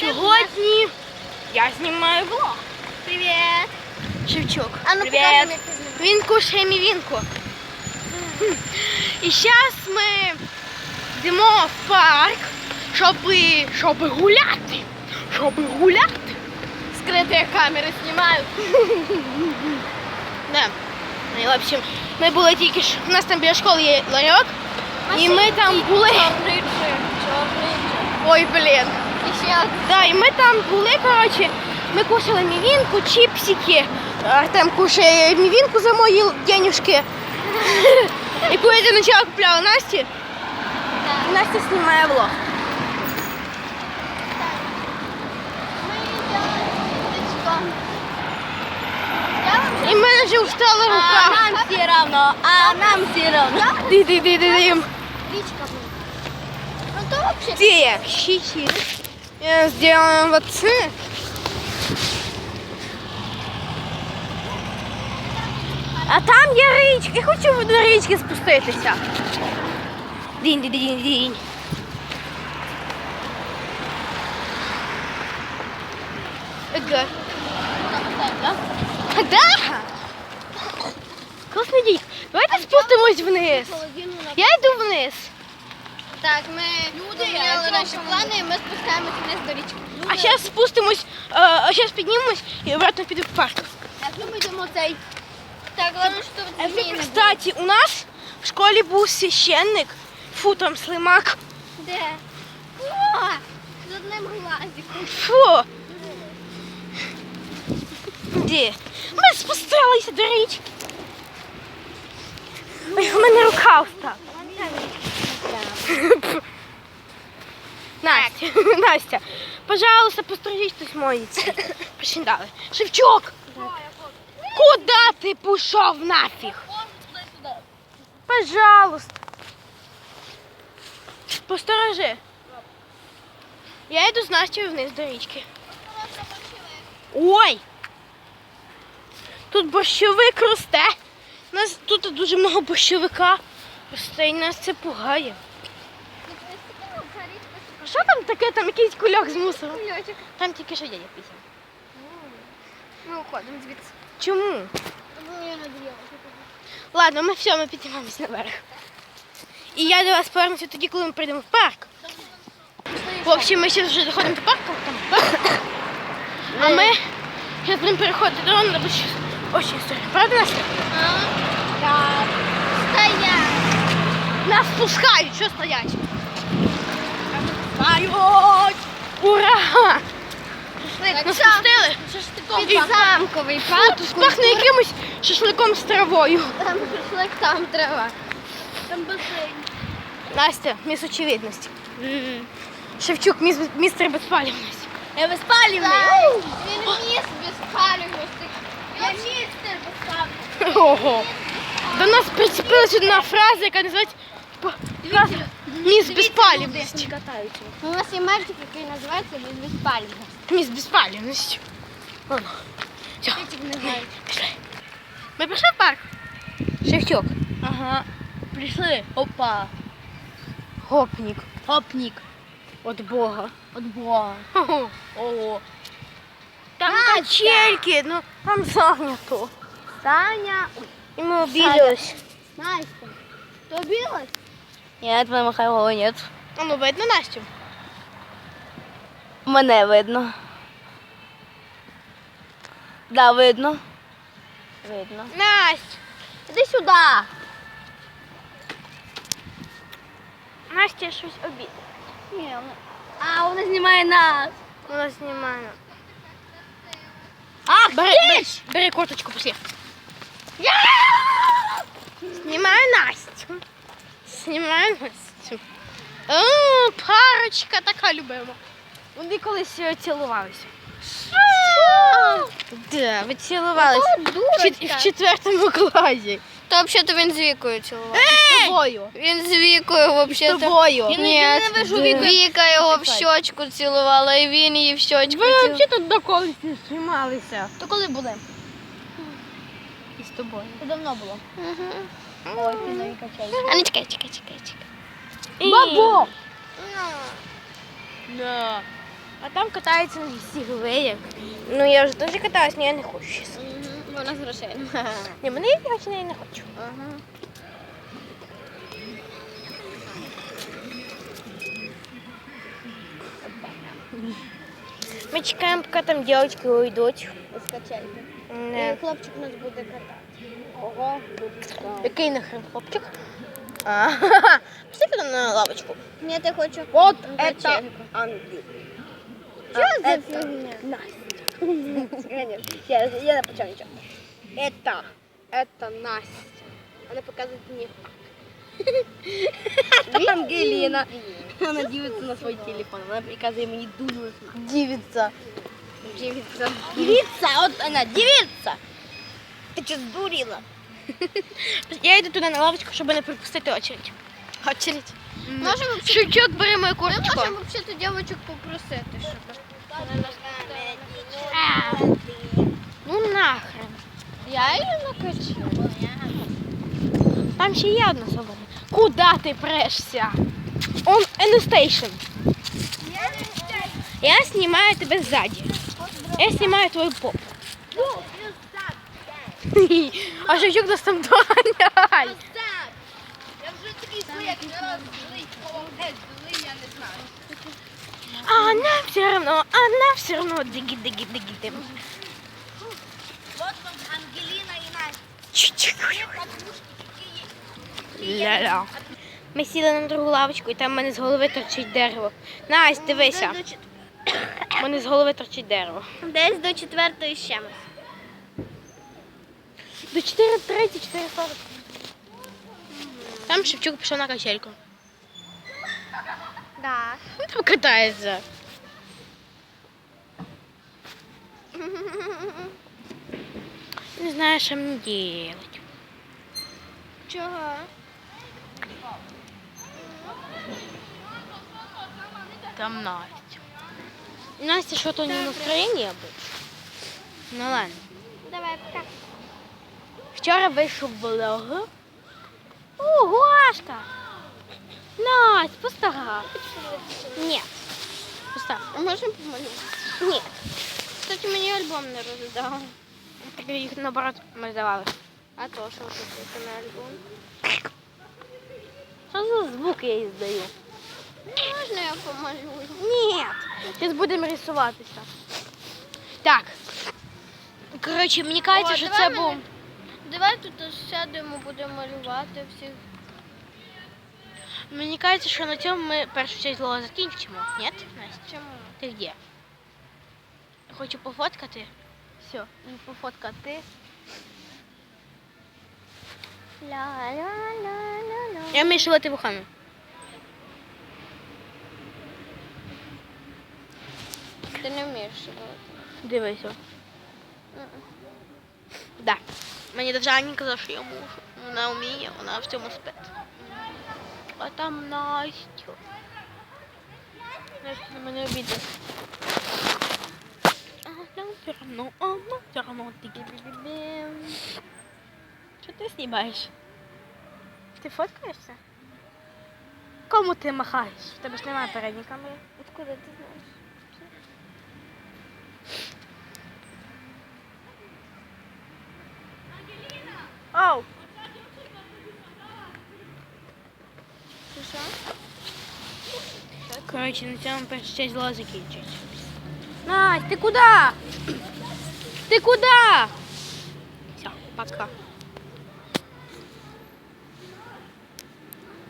Сьогодні я знімаю влог. Привіт. Шевчук. А ну Привіт. покажи, як ти знімаєш. Він кушає мівінку. І зараз ми йдемо в парк, щоб, щоб гуляти. Щоб гуляти. Скриті камери знімають. Да. Ну, в общем, ми були тільки що. У нас там біля школи є ларьок. І ми там були. Чорний чорний. Ой, блін. І ще. Да, і ми там були, коротше, ми кушали мівінку, чіпсики. Артем кушає мівінку за мої денюжки. Яку я для начала купляла Насті. І Настя знімає влог. І мене вже устала А нам все равно, а нам все равно. Ди ди ди ди ди Річка буде. Ну то вообще. Где? Щити. Я сделаем вот це. А там є річка. Я хочу до річки спуститися. Дінь, дінь, дінь, дінь. Ага. Да. Господи, давайте спустимось вниз. Я йду вниз. Так, ми поміняли наші плани і ми спускаємося вниз до річки. А зараз спустимось, е, а зараз піднімемось і обратно піду в парк. Так, ну ми йдемо цей. Так, головне, що тут зміни. будуть. Кстати, у нас в школі був священник, фу, там слимак. Де? О, з одним глазиком. Фу. Де? Ми спустилися до річки. Ой, в мене рука встала. Настя, Настя, пожалуйста, посторожись, хтось моється. Причиндали. Шевчук! Куда ти пішов нафіг? Пожалуйста. Посторожи. Я йду з Настю вниз до річки. Ой! Тут борщовик росте. У нас тут дуже много борщовика росте і нас це пугає. Що там таке? Там якийсь кульок з мусором. Кульочок. Там тільки що дядя пісня. Ми уходимо звідси. Чому? Я. Ладно, ми все, ми піднімаємось наверх. І я до вас повернуся тоді, коли ми прийдемо в парк. В общем, ми зараз вже доходимо до парку, там парк. А ми зараз будемо переходити дорогу, бо щось очень історія. Правда, Настя? Так. Стоять. Нас пускають, що стоять? Пускають! Ура! Так, Нас пустили? Під замковий парк. Тут пахне якимось шашликом з травою. Там шашлик, там трава. Там басейн. Настя, міс очевидності. Шевчук, міс, містер безпалівності. Я безпалівний. Він міс безпалівності. Я містер безпалівності. Ого. До нас прицепилась одна фраза, яка називається міс безпалівності. У нас є мальчик, який називається міс безпалівності. Міс безпалівності. Ладно. Все, пішли. Ми пішли в парк? Шевчук. Ага. Прийшли. Опа. Гопнік. Гопнік. От Бога. От Бога. Ого. Там качельки, ну там зайнято. Таня. І ми обіделись. Настя. Ти обиделась? Нет, моего Михайлова нет. А ну видно Настю? Мене видно. Да, видно. Видно. Настя. Іди сюди. Настя щось обідає. Ні, вона- А, вона знімає нас. Вона знімає. Ах, Бери, бери, бери курточку, пошли. Снимаю Настю. Настю. О, парочка така любима. Вони колись е, цілувалися. Да, ви цілувалися. В, в четвертому класі. То взагалі він з Вікою цілував. З тобою. Він з Вікою З взагалі. тобою. Ні, Віка. Віка його в щочку цілувала, і він її в щочку Ви взагалі тут до колись не знімалися. То коли буде? І з тобою. Це давно було. Ой, ти нові качелі. А не чекай, чекай, чекай, чекай. Бабо! Да. А там катаються на сігвеях. Ну я вже теж катаюсь, але я не хочу зараз. Вона з грошей. Ні, мене я коротше, я не хочу. Ага. Ми чекаємо, поки там дівчатки уйдуть. Скачайте. Не. І хлопчик нас буде катати. Ого, Який нахрен хлопчик? А, Пішли там на лавочку. Ні, я хочу. Вот Качельку. это Андрей. Що за фігня? Конечно. Я, я не почав нічого. Это, это Настя. Вона показує мені. Ангеліна. Вона дивиться на свій телефон. Вона приказує мені дуже слухати. Дівіться. Дівіться. Дивіться, от вона, дивіться. Ти що здуріла? Я йду туди на лавочку, щоб не пропустити очередь. Очередь. Можемо взагалі- Шевчук, бери мою Ми курточку. можемо взагалі дівчинок попросити, щоб нас Ну нахрен. Я її накачу. Там ще є одна свобода. Куда ти прешся? Он the. Я снимаю тебя сзади. Я снимаю твою попу. А Шевчук нас там доганяє. Я вже такий злий, як не злий, геть злий, я не знаю. А нам все равно, а нам все равно диги диги диги дим. Вот вам Ангеліна і Настя. Ля-ля. Ми сіли на другу лавочку і там в мене з голови торчить дерево. Настя, дивися. У мене з голови торчить дерево. Десь до четвертої ще. До 4.30, 4.40. Там Шевчук пішов на качельку. Так. Він там катається. Не знаю, що мені делать. Чого? Там Настя. Настя что-то не настроение больше. Ну ладно. Давай, пока. Вчора вийшов блог. О, Гошка! Настя, постав. Ні. Постав. А можемо помалювати? Ні. Кстати, мені альбом не роздав. Так їх наоборот ми здавали. А то, що тут це не альбом? Що за звук я їй здаю? Можна я помалюю? Ні. Зараз будемо рисуватися. Так. Коротше, мені кажеться, що це був. Давай тут сядемо, будемо малювати всіх. Мені кажеться, що на цьому ми першу часть злого закінчимо. Ні, Настя? Чому? Ти де? Хочу пофоткати. Все, і пофоткати. Ла-ла-ла-ла-ла. Я вмію шивати вухами. Ти не вмієш шивати. Дивися. Да. Мені даже Аня казала, що я можу. Вона вміє, вона в цьому спит. А там Настя. Настя на мене обідає. А нам все равно, а все равно. Що ти знімаєш? Ти фоткаєшся? Кому ти махаєш? В тебе ж немає передньої камери. Откуда ти знаєш? Оу! Ти що? Коротше, на цьому перша часть зла закінчується. Настя, ти куди? Ти куди? Все, пока.